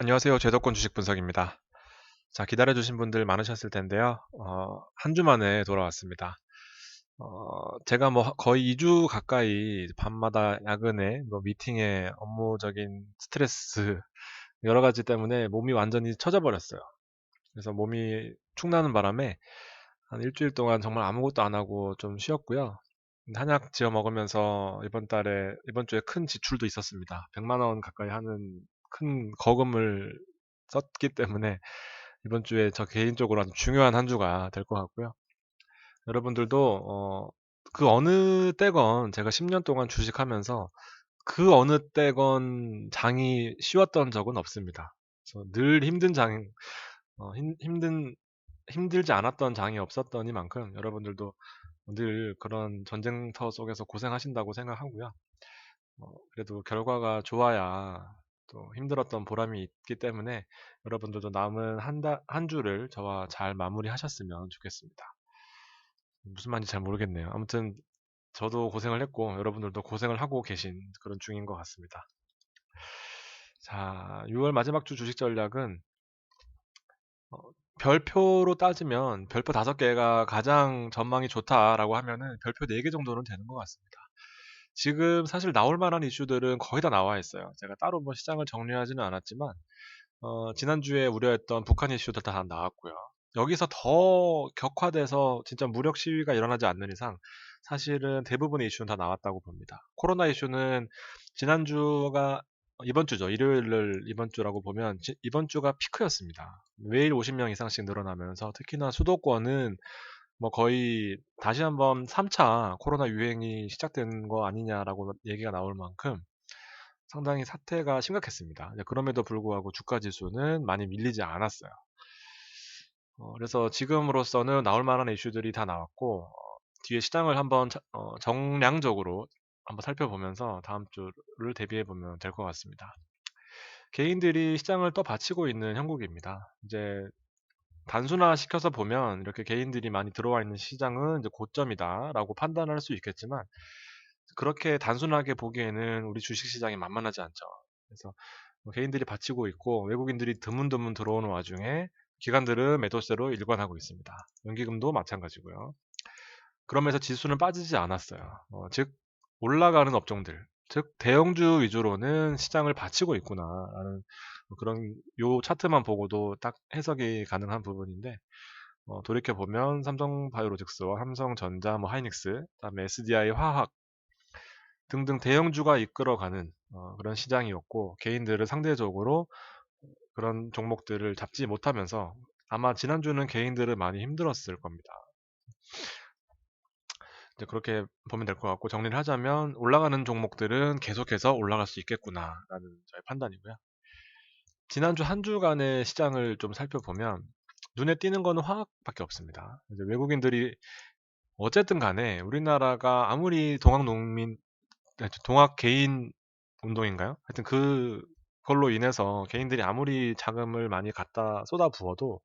안녕하세요. 제도권 주식 분석입니다. 자, 기다려주신 분들 많으셨을 텐데요. 어, 한 주 만에 돌아왔습니다. 어, 제가 뭐 거의 2주 가까이 밤마다 야근에 뭐 미팅에 업무적인 스트레스 여러 가지 때문에 몸이 완전히 처져 버렸어요. 그래서 몸이 축나는 바람에 한 일주일 동안 정말 아무것도 안 하고 좀 쉬었고요. 한약 지어 먹으면서 이번 달에 이번 주에 큰 지출도 있었습니다. 100만 원 가까이 하는 큰 거금을 썼기 때문에 이번 주에 저 개인적으로 아주 중요한 한 주가 될 것 같고요. 여러분들도 어, 그 어느 때건 제가 10년 동안 주식하면서 그 어느 때건 장이 쉬웠던 적은 없습니다. 늘 힘든 장, 어, 힘, 힘든 힘들지 않았던 장이 없었더니만큼 여러분들도 늘 그런 전쟁터 속에서 고생하신다고 생각하고요. 어, 그래도 결과가 좋아야 또 힘들었던 보람이 있기 때문에 여러분들도 남은 한, 달, 한 주를 저와 잘 마무리하셨으면 좋겠습니다. 무슨 말인지 잘 모르겠네요. 아무튼 저도 고생을 했고 여러분들도 고생을 하고 계신 그런 중인 것 같습니다. 자, 6월 마지막 주 주식 전략은 어, 별표로 따지면 별표 다섯 개가 가장 전망이 좋다라고 하면은 별표 네개 정도는 되는 것 같습니다. 지금 사실 나올 만한 이슈들은 거의 다 나와 있어요. 제가 따로 뭐 시장을 정리하지는 않았지만 어, 지난주에 우려했던 북한 이슈도 다 나왔고요. 여기서 더 격화돼서 진짜 무력 시위가 일어나지 않는 이상 사실은 대부분의 이슈는 다 나왔다고 봅니다. 코로나 이슈는 지난주가 이번 주죠. 일요일을 이번 주라고 보면 지- 이번 주가 피크였습니다. 매일 50명 이상씩 늘어나면서 특히나 수도권은 뭐 거의 다시 한번 3차 코로나 유행이 시작된 거 아니냐라고 얘기가 나올 만큼 상당히 사태가 심각했습니다. 그럼에도 불구하고 주가 지수는 많이 밀리지 않았어요. 어, 그래서 지금으로서는 나올 만한 이슈들이 다 나왔고 어, 뒤에 시장을 한번 차- 어, 정량적으로 한번 살펴보면서 다음 주를 대비해 보면 될 것 같습니다. 개인들이 시장을 또 바치고 있는 형국입니다. 이제 단순화 시켜서 보면 이렇게 개인들이 많이 들어와 있는 시장은 이제 고점이다라고 판단할 수 있겠지만 그렇게 단순하게 보기에는 우리 주식 시장이 만만하지 않죠. 그래서 뭐 개인들이 바치고 있고 외국인들이 드문드문 들어오는 와중에 기관들은 매도세로 일관하고 있습니다. 연기금도 마찬가지고요. 그러면서 지수는 빠지지 않았어요. 어, 즉 올라가는 업종들, 즉 대형주 위주로는 시장을 바치고 있구나라는 그런 요 차트만 보고도 딱 해석이 가능한 부분인데 어, 돌이켜 보면 삼성 바이오로직스와 삼성전자, 뭐 하이닉스, 그다음에 SDI 화학 등등 대형주가 이끌어가는 어, 그런 시장이었고 개인들은 상대적으로 그런 종목들을 잡지 못하면서 아마 지난주는 개인들은 많이 힘들었을 겁니다. 이제 그렇게 보면 될 것 같고 정리를 하자면 올라가는 종목들은 계속해서 올라갈 수 있겠구나라는 저의 판단이고요. 지난주 한 주간의 시장을 좀 살펴보면 눈에 띄는 거는 화학밖에 없습니다. 이제 외국인들이 어쨌든 간에 우리나라가 아무리 동학 농민, 동학 개인 운동인가요? 하여튼 그 걸로 인해서 개인들이 아무리 자금을 많이 갖다 쏟아 부어도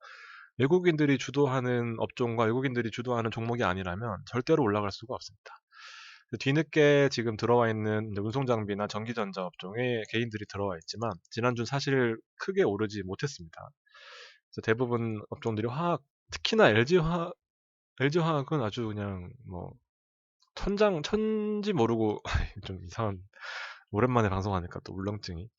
외국인들이 주도하는 업종과 외국인들이 주도하는 종목이 아니라면 절대로 올라갈 수가 없습니다. 뒤늦게 지금 들어와 있는 운송장비나 전기전자 업종에 개인들이 들어와 있지만 지난주 사실 크게 오르지 못했습니다. 대부분 업종들이 화학, 특히나 LG화학, LG화학은 아주 그냥 뭐 천장 천지 모르고 좀 이상한 오랜만에 방송하니까 또 울렁증이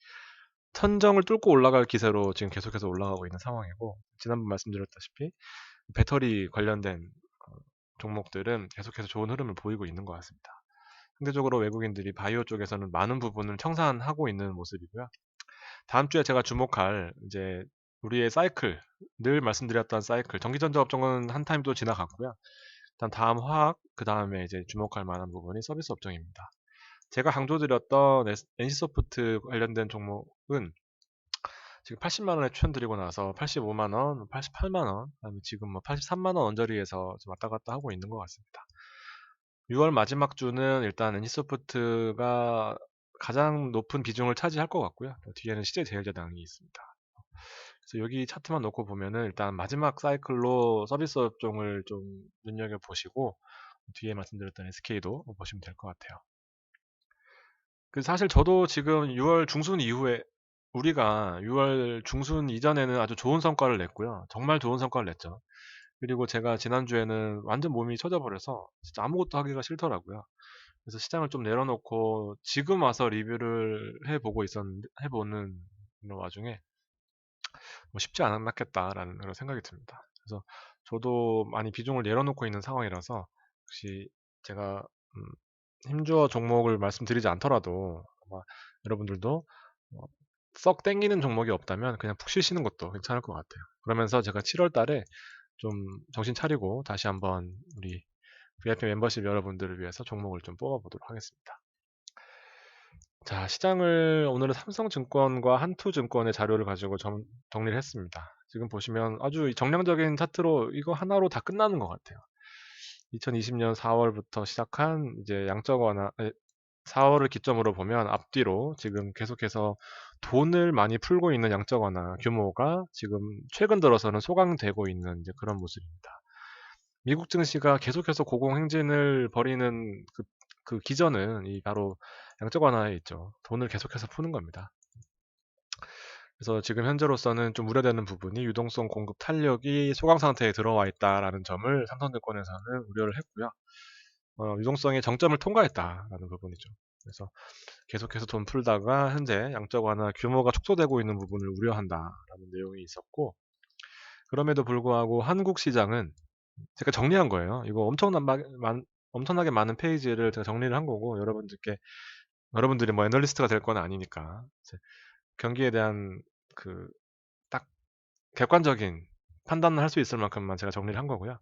천정을 뚫고 올라갈 기세로 지금 계속해서 올라가고 있는 상황이고 지난번 말씀드렸다시피 배터리 관련된 어, 종목들은 계속해서 좋은 흐름을 보이고 있는 것 같습니다. 상대적으로 외국인들이 바이오 쪽에서는 많은 부분을 청산하고 있는 모습이고요. 다음 주에 제가 주목할 이제 우리의 사이클 늘 말씀드렸던 사이클 전기전자 업종은 한 타임도 지나갔고요. 일단 다음 화학 그 다음에 이제 주목할 만한 부분이 서비스 업종입니다. 제가 강조드렸던 NC소프트 관련된 종목은 지금 80만 원에 추천드리고 나서 85만 원, 88만 원, 그다음에 지금 뭐 83만 원 언저리에서 왔다 갔다 하고 있는 것 같습니다. 6월 마지막 주는 일단 NC소프트가 가장 높은 비중을 차지할 것 같고요. 뒤에는 CJ제일제당이 있습니다. 그래서 여기 차트만 놓고 보면은 일단 마지막 사이클로 서비스 업종을 좀 눈여겨 보시고 뒤에 말씀드렸던 SK도 보시면 될 것 같아요. 그 사실 저도 지금 6월 중순 이후에 우리가 6월 중순 이전에는 아주 좋은 성과를 냈고요. 정말 좋은 성과를 냈죠. 그리고 제가 지난주에는 완전 몸이 처져버려서 진짜 아무것도 하기가 싫더라고요. 그래서 시장을 좀 내려놓고 지금 와서 리뷰를 해보고 있었는데, 해보는 와중에 뭐 쉽지 않았겠다라는 그런 생각이 듭니다. 그래서 저도 많이 비중을 내려놓고 있는 상황이라서 혹시 제가 음, 힘주어 종목을 말씀드리지 않더라도 아마 여러분들도 어, 썩 땡기는 종목이 없다면 그냥 푹 쉬시는 것도 괜찮을 것 같아요. 그러면서 제가 7월 달에 좀 정신 차리고 다시 한번 우리 VIP 멤버십 여러분들을 위해서 종목을 좀 뽑아보도록 하겠습니다. 자, 시장을 오늘은 삼성증권과 한투증권의 자료를 가지고 정, 정리를 했습니다. 지금 보시면 아주 정량적인 차트로 이거 하나로 다 끝나는 것 같아요. 2020년 4월부터 시작한 이제 양적 완화, 4월을 기점으로 보면 앞뒤로 지금 계속해서 돈을 많이 풀고 있는 양적 완화 규모가 지금 최근 들어서는 소강되고 있는 이제 그런 모습입니다. 미국 증시가 계속해서 고공행진을 벌이는 그, 그 기전은 이 바로 양적 완화에 있죠. 돈을 계속해서 푸는 겁니다. 그래서 지금 현재로서는 좀 우려되는 부분이 유동성 공급 탄력이 소강 상태에 들어와 있다라는 점을 삼성증권에서는 우려를 했고요. 어, 유동성의 정점을 통과했다라는 부분이죠. 그래서 계속해서 돈 풀다가 현재 양적 완화 규모가 축소되고 있는 부분을 우려한다라는 내용이 있었고 그럼에도 불구하고 한국 시장은 제가 정리한 거예요. 이거 엄청난 많, 엄청나게 많은 페이지를 제가 정리를 한 거고 여러분들께 여러분들이 뭐 애널리스트가 될 건 아니니까 경기에 대한 그 딱 객관적인 판단을 할 수 있을 만큼만 제가 정리를 한 거고요.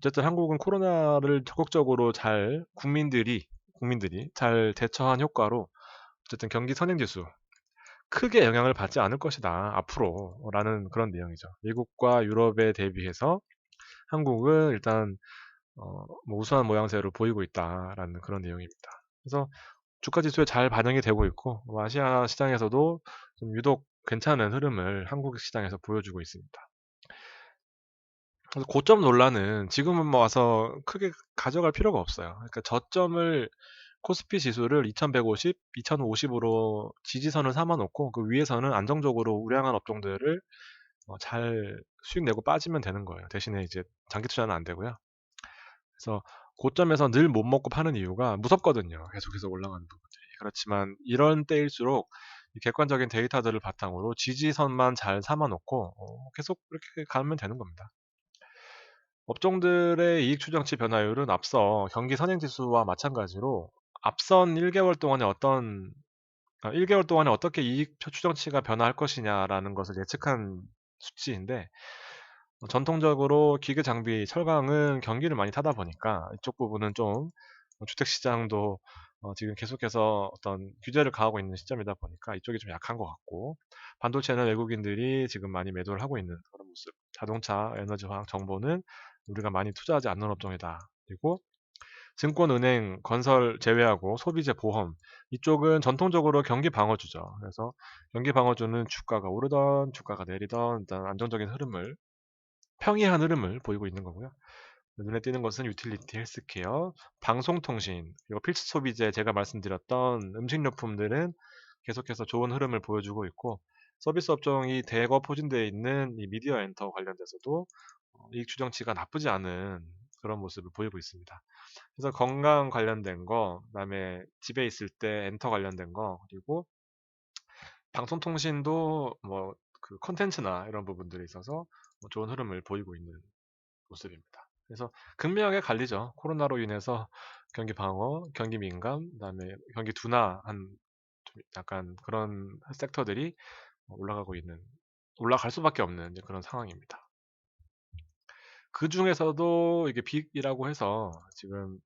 어쨌든 한국은 코로나를 적극적으로 잘 국민들이 국민들이 잘 대처한 효과로 어쨌든 경기 선행지수 크게 영향을 받지 않을 것이다 앞으로라는 그런 내용이죠. 미국과 유럽에 대비해서 한국은 일단 어, 뭐 우수한 모양새를 보이고 있다라는 그런 내용입니다. 그래서 주가 지수에 잘 반영이 되고 있고 뭐 아시아 시장에서도 좀 유독 괜찮은 흐름을 한국 시장에서 보여주고 있습니다. 그래서 고점 논란은 지금은 뭐 와서 크게 가져갈 필요가 없어요. 그러니까 저점을 코스피 지수를 2150, 2050으로 지지선을 삼아놓고 그 위에서는 안정적으로 우량한 업종들을 어, 잘 수익 내고 빠지면 되는 거예요. 대신에 이제 장기 투자는 안 되고요. 그래서 고점에서 늘 못 먹고 파는 이유가 무섭거든요. 계속해서 올라가는 부분들이. 그렇지만 이런 때일수록 객관적인 데이터들을 바탕으로 지지선만 잘 삼아놓고 어, 계속 이렇게 가면 되는 겁니다. 업종들의 이익 추정치 변화율은 앞서 경기 선행 지수와 마찬가지로 앞선 1개월 동안에 어떤 1개월 어, 동안에 어떻게 이익 추정치가 변화할 것이냐라는 것을 예측한 수치인데 전통적으로 기계 장비 철강은 경기를 많이 타다 보니까 이쪽 부분은 좀 주택 시장도 어, 지금 계속해서 어떤 규제를 가하고 있는 시점이다 보니까 이쪽이 좀 약한 것 같고 반도체는 외국인들이 지금 많이 매도를 하고 있는 그런 모습. 자동차, 에너지, 화학, 정보는 우리가 많이 투자하지 않는 업종이다. 그리고 증권, 은행, 건설 제외하고 소비재, 보험 이쪽은 전통적으로 경기 방어주죠. 그래서 경기 방어주는 주가가 오르던 주가가 내리던 일단 안정적인 흐름을 평이한 흐름을 보이고 있는 거고요. 눈에 띄는 것은 유틸리티, 헬스케어, 방송통신, 그리고 필수 소비재 제가 말씀드렸던 음식료품들은 계속해서 좋은 흐름을 보여주고 있고 서비스 업종이 대거 포진되어 있는 이 미디어 엔터 관련돼서도 어, 이익 추정치가 나쁘지 않은 그런 모습을 보이고 있습니다. 그래서 건강 관련된 거, 그다음에 집에 있을 때 엔터 관련된 거, 그리고 방송통신도 뭐 그 콘텐츠나 이런 부분들이 있어서 뭐 좋은 흐름을 보이고 있는 모습입니다. 그래서 극명하게 갈리죠. 코로나로 인해서 경기 방어, 경기 민감, 그다음에 경기 둔화한 좀 약간 그런 섹터들이 올라가고 있는 올라갈 수밖에 없는 그런 상황입니다. 그 중에서도 이게 빅이라고 해서 지금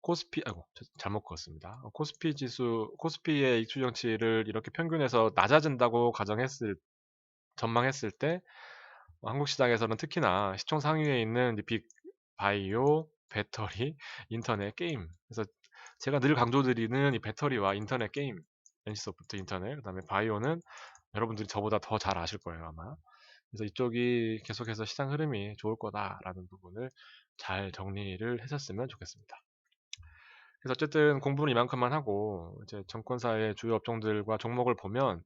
코스피 아이고 잘못 그었습니다. 코스피 지수 코스피의 익추정치를 이렇게 평균에서 낮아진다고 가정했을 전망했을 때 한국 시장에서는 특히나 시총 상위에 있는 빅 바이오, 배터리, 인터넷, 게임. 그래서 제가 늘 강조드리는 이 배터리와 인터넷 게임, NC소프트 인터넷, 그다음에 바이오는 여러분들이 저보다 더 잘 아실 거예요 아마. 그래서 이쪽이 계속해서 시장 흐름이 좋을 거다라는 부분을 잘 정리를 하셨으면 좋겠습니다. 그래서 어쨌든 공부는 이만큼만 하고 이제 정권사의 주요 업종들과 종목을 보면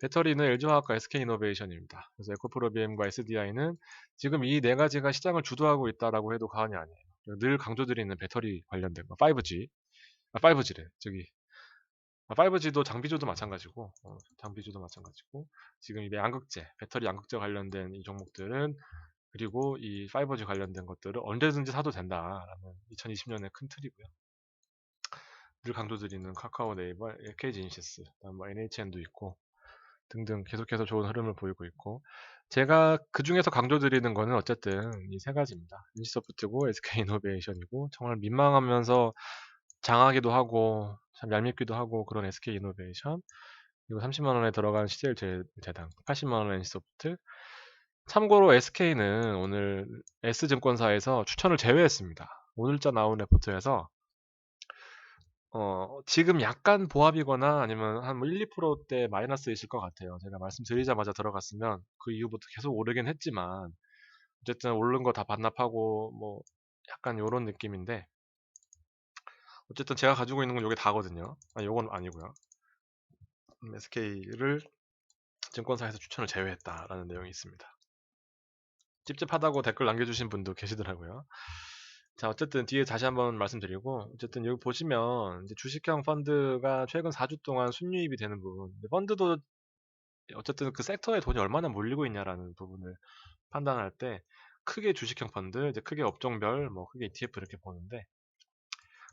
배터리는 LG화학과 SK이노베이션입니다. 그래서 에코프로비엠과 SDI는 지금 이 네 가지가 시장을 주도하고 있다라고 해도 과언이 아니에요. 늘 강조드리는 배터리 관련된 거, 5G, 아 5G래. 저기 5G도 장비주도 마찬가지고, 어, 장비주도 마찬가지고, 지금 이 양극재, 배터리 양극재 관련된 이 종목들은 그리고 이 5G 관련된 것들을 언제든지 사도 된다라는 2020년의 큰 틀이고요. 늘 강조드리는 카카오 네이버, KG 인시스, 뭐 NHN도 있고 등등 계속해서 좋은 흐름을 보이고 있고 제가 그 중에서 강조드리는 거는 어쨌든 이 세 가지입니다. 인시소프트고 SK이노베이션이고 정말 민망하면서 장하기도 하고 참 얄밉기도 하고 그런 SK이노베이션 그리고 30만 원에 들어간 CL 재단 80만 원 NC소프트 참고로 SK는 오늘 S증권사에서 추천을 제외했습니다. 오늘자 나온 레포트에서 어, 지금 약간 보합이거나 아니면 한뭐 1, 2%대 마이너스 있을 것 같아요. 제가 말씀드리자마자 들어갔으면 그 이후부터 계속 오르긴 했지만 어쨌든 오른 거 다 반납하고 뭐 약간 요런 느낌인데 어쨌든 제가 가지고 있는 건 요게 다거든요. 아, 요건 아니고요. SK를 증권사에서 추천을 제외했다라는 내용이 있습니다. 찝찝하다고 댓글 남겨주신 분도 계시더라고요. 자, 어쨌든 뒤에 다시 한번 말씀드리고, 어쨌든 여기 보시면 주식형 펀드가 최근 4주 동안 순유입이 되는 부분, 펀드도 어쨌든 그 섹터에 돈이 얼마나 몰리고 있냐라는 부분을 판단할 때 크게 주식형 펀드, 이제 크게 업종별, 뭐 크게 ETF 이렇게 보는데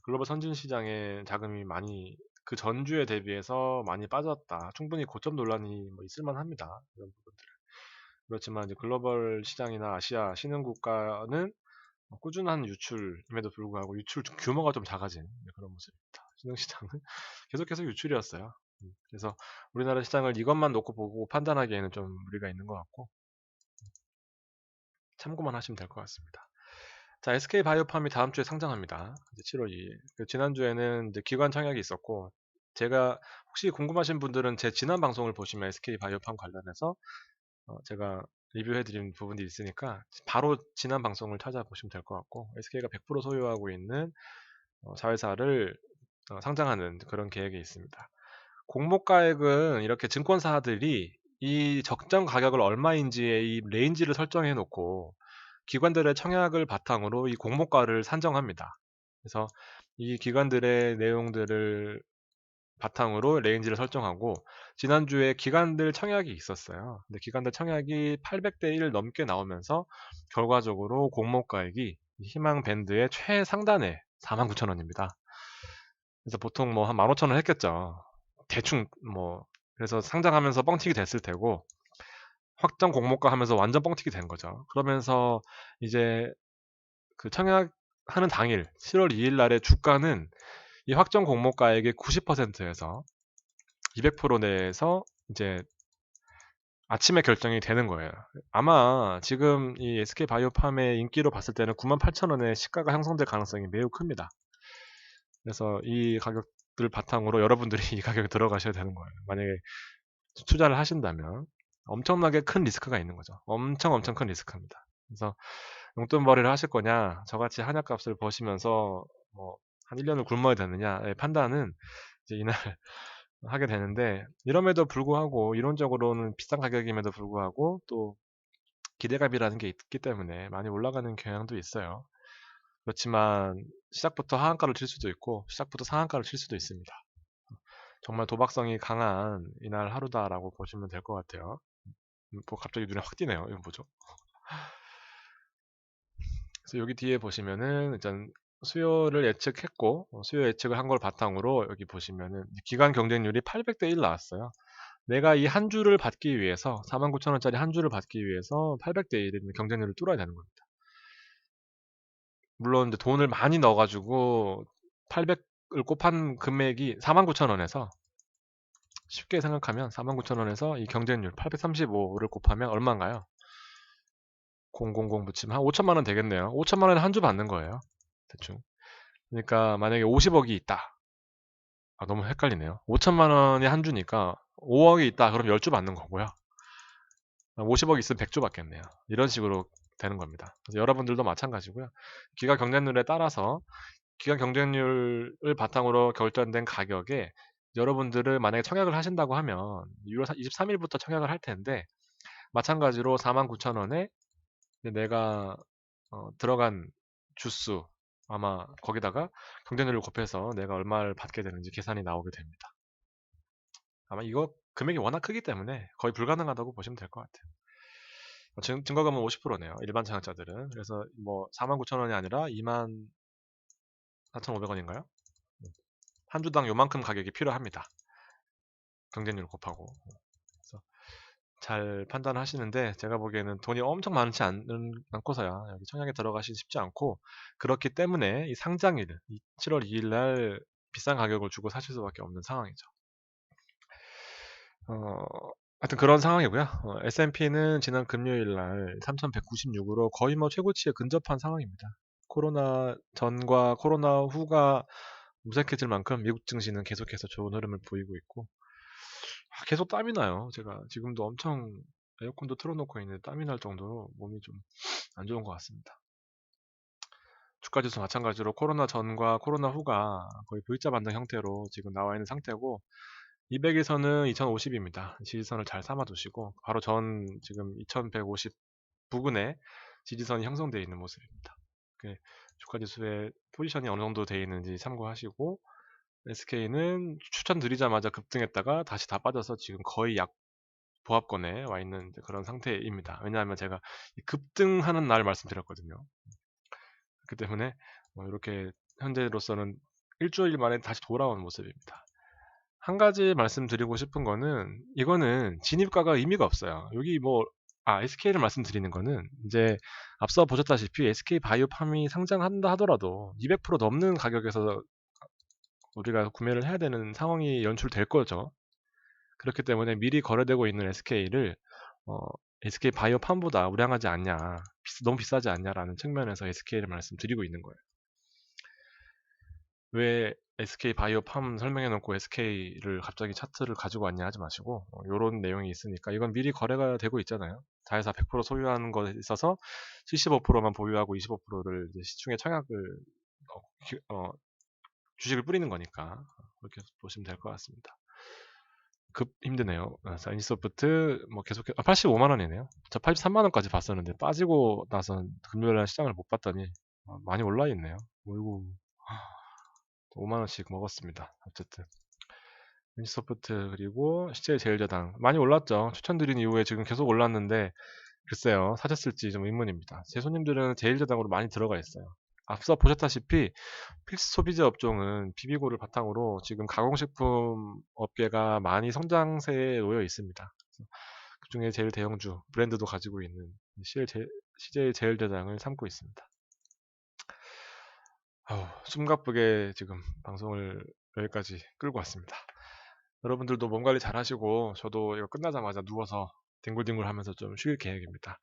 글로벌 선진 시장에 자금이 많이 그 전주에 대비해서 많이 빠졌다. 충분히 고점 논란이 뭐 있을 만합니다. 이런 부분들. 그렇지만 이제 글로벌 시장이나 아시아 신흥 국가는 꾸준한 유출임에도 불구하고 유출 규모가 좀 작아진 그런 모습입니다. 신흥 시장은 계속해서 유출이었어요. 음, 그래서 우리나라 시장을 이것만 놓고 보고 판단하기에는 좀 무리가 있는 것 같고 참고만 하시면 될 것 같습니다. 자, SK 바이오팜이 다음 주에 상장합니다. 7월 2일. 그 지난주에는 기관 청약이 있었고 제가 혹시 궁금하신 분들은 제 지난 방송을 보시면 SK 바이오팜 관련해서 어, 제가 리뷰해드린 부분이 있으니까 바로 지난 방송을 찾아보시면 될 것 같고 SK가 100% 소유하고 있는 어, 자회사를 어, 상장하는 그런 계획이 있습니다. 공모가액은 이렇게 증권사들이 이 적정 가격을 얼마인지의 이 레인지를 설정해 놓고 기관들의 청약을 바탕으로 이 공모가를 산정합니다. 그래서 이 기관들의 내용들을 바탕으로 레인지를 설정하고 지난주에 기관들 청약이 있었어요. 근데 기관들 청약이 800대 1 넘게 나오면서 결과적으로 공모가액이 희망 밴드의 최상단에 49,000원입니다. 그래서 보통 뭐 한 15,000원 했겠죠. 대충 뭐 그래서 상장하면서 뻥튀기 됐을 테고 확정 공모가 하면서 완전 뻥튀기 된 거죠. 그러면서 이제 그 청약하는 당일 7월 2일 날의 주가는 이 확정 공모가액의 90%에서 200% 내에서 이제 아침에 결정이 되는 거예요. 아마 지금 이 SK 바이오팜의 인기로 봤을 때는 98,000원의 시가가 형성될 가능성이 매우 큽니다. 그래서 이 가격들 바탕으로 여러분들이 이 가격에 들어가셔야 되는 거예요. 만약에 투자를 하신다면 엄청나게 큰 리스크가 있는 거죠. 엄청 엄청 큰 리스크입니다. 그래서 용돈벌이를 하실 거냐, 저같이 한약값을 버시면서 뭐 한 1년을 굶어야 되느냐의 판단은 이제 이날 하게 되는데 이럼에도 불구하고 이론적으로는 비싼 가격임에도 불구하고 또 기대감이라는 게 있기 때문에 많이 올라가는 경향도 있어요. 그렇지만 시작부터 하한가를 칠 수도 있고 시작부터 상한가를 칠 수도 있습니다. 정말 도박성이 강한 이날 하루다라고 보시면 될 것 같아요. 음, 뭐 갑자기 눈에 확 띄네요. 이건 뭐죠? 그래서 여기 뒤에 보시면은 일단 수요를 예측했고 어, 수요 예측을 한 걸 바탕으로 여기 보시면은 기간 경쟁률이 800대 1 나왔어요. 내가 이 한 주를 받기 위해서 49,000원짜리 한 주를 받기 위해서 800대 1의 경쟁률을 뚫어야 되는 겁니다. 물론 이제 돈을 많이 넣어가지고 800을 곱한 금액이 49,000원에서 쉽게 생각하면 49,000원에서 이 경쟁률 835를 곱하면 얼마인가요? 000 붙이면 한 5천만 원 되겠네요. 5천만 원에 한주 받는 거예요. 대충. 그러니까 만약에 50억이 있다. 아, 너무 헷갈리네요. 5천만 원이 한 주니까 5억이 있다. 그럼 10주 받는 거고요. 50억 있으면 100주 받겠네요. 이런 식으로 되는 겁니다. 그래서 여러분들도 마찬가지고요. 기가 경쟁률에 따라서 기간 경쟁률을 바탕으로 결정된 가격에 여러분들은 만약에 청약을 하신다고 하면 6월 23일부터 청약을 할 텐데 마찬가지로 49,000원에 내가 어, 들어간 주수 아마 거기다가 경쟁률을 곱해서 내가 얼마를 받게 되는지 계산이 나오게 됩니다. 아마 이거 금액이 워낙 크기 때문에 거의 불가능하다고 보시면 될 것 같아요. 어, 증, 증거금은 50%네요. 일반 청약자들은. 그래서 뭐 49,000원이 아니라 24,500원인가요? 한 주당 요만큼 가격이 필요합니다. 경쟁률 곱하고. 그래서 잘 판단하시는데 제가 보기에는 돈이 엄청 많지 않은, 않고서야 여기 청약에 들어가시 쉽지 않고 그렇기 때문에 이 상장일 7월 2일 날 비싼 가격을 주고 사실 수밖에 없는 상황이죠. 어, 하여튼 그런 상황이고요. 어, S&P는 지난 금요일 날 3,196으로 거의 뭐 최고치에 근접한 상황입니다. 코로나 전과 코로나 후가 무색해질 만큼 미국 증시는 계속해서 좋은 흐름을 보이고 있고 아, 계속 땀이 나요. 제가 지금도 엄청 에어컨도 틀어놓고 있는데 땀이 날 정도로 몸이 좀 안 좋은 것 같습니다. 주가 지수 마찬가지로 코로나 전과 코로나 후가 거의 V자 반등 형태로 지금 나와 있는 상태고 200에서는 2050입니다. 지지선을 잘 삼아 두시고 바로 전 지금 2150 부근에 지지선이 형성되어 있는 모습입니다. 주가 지수의 포지션이 어느 정도 되어 있는지 참고하시고 SK는 추천드리자마자 급등했다가 다시 다 빠져서 지금 거의 약 보합권에 와 있는 그런 상태입니다. 왜냐하면 제가 급등하는 날 말씀드렸거든요. 그렇기 때문에 뭐 이렇게 현재로서는 일주일 만에 다시 돌아온 모습입니다. 한 가지 말씀드리고 싶은 거는 이거는 진입가가 의미가 없어요. 여기 뭐 아, SK를 말씀드리는 거는 이제 앞서 보셨다시피 SK 바이오팜이 상장한다 하더라도 200% 넘는 가격에서 우리가 구매를 해야 되는 상황이 연출될 거죠. 그렇기 때문에 미리 거래되고 있는 SK를 어, SK 바이오팜보다 우량하지 않냐, 비싸, 너무 비싸지 않냐라는 측면에서 SK를 말씀드리고 있는 거예요. 왜 SK 바이오 팜 설명해 놓고 SK를 갑자기 차트를 가지고 왔냐 하지 마시고 이런 어, 내용이 있으니까 이건 미리 거래가 되고 있잖아요. 자회사 100% 소유하는 것에 있어서 75%만 보유하고 25%를 시중에 청약을 어, 어, 주식을 뿌리는 거니까 그렇게 보시면 될 것 같습니다. 급 힘드네요. 사인소프트 뭐 계속 아, 85만 원이네요. 저 83만 원까지 봤었는데 빠지고 나서 금요일 날 시장을 못 봤더니 어, 많이 올라 있네요. 어이구 5만 원씩 먹었습니다. 어쨌든 인지소프트 그리고 시제 제일저당 많이 올랐죠. 추천드린 이후에 지금 계속 올랐는데 글쎄요 사셨을지 좀 의문입니다. 제 손님들은 제일저당으로 많이 들어가 있어요. 앞서 보셨다시피 필수 소비재 업종은 비비고를 바탕으로 지금 가공식품 업계가 많이 성장세에 놓여 있습니다. 그 중에 제일 대형주 브랜드도 가지고 있는 CJ 제일저당을 삼고 있습니다. 아우, 숨가쁘게 지금 방송을 여기까지 끌고 왔습니다. 여러분들도 몸 관리 잘 하시고 저도 이거 끝나자마자 누워서 뒹굴뒹굴 하면서 좀 쉴 계획입니다.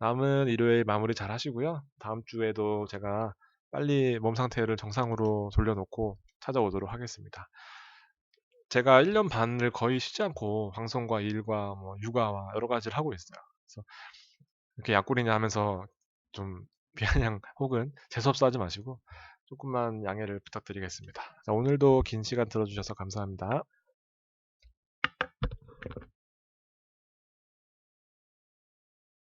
남은 일요일 마무리 잘 하시고요. 다음 주에도 제가 빨리 몸 상태를 정상으로 돌려놓고 찾아오도록 하겠습니다. 제가 1년 반을 거의 쉬지 않고 방송과 일과 뭐 육아와 여러 가지를 하고 있어요. 그래서 이렇게 약골이냐 하면서 좀 비아냥 혹은 재수없어 하지 마시고 조금만 양해를 부탁드리겠습니다. 자, 오늘도 긴 시간 들어주셔서 감사합니다.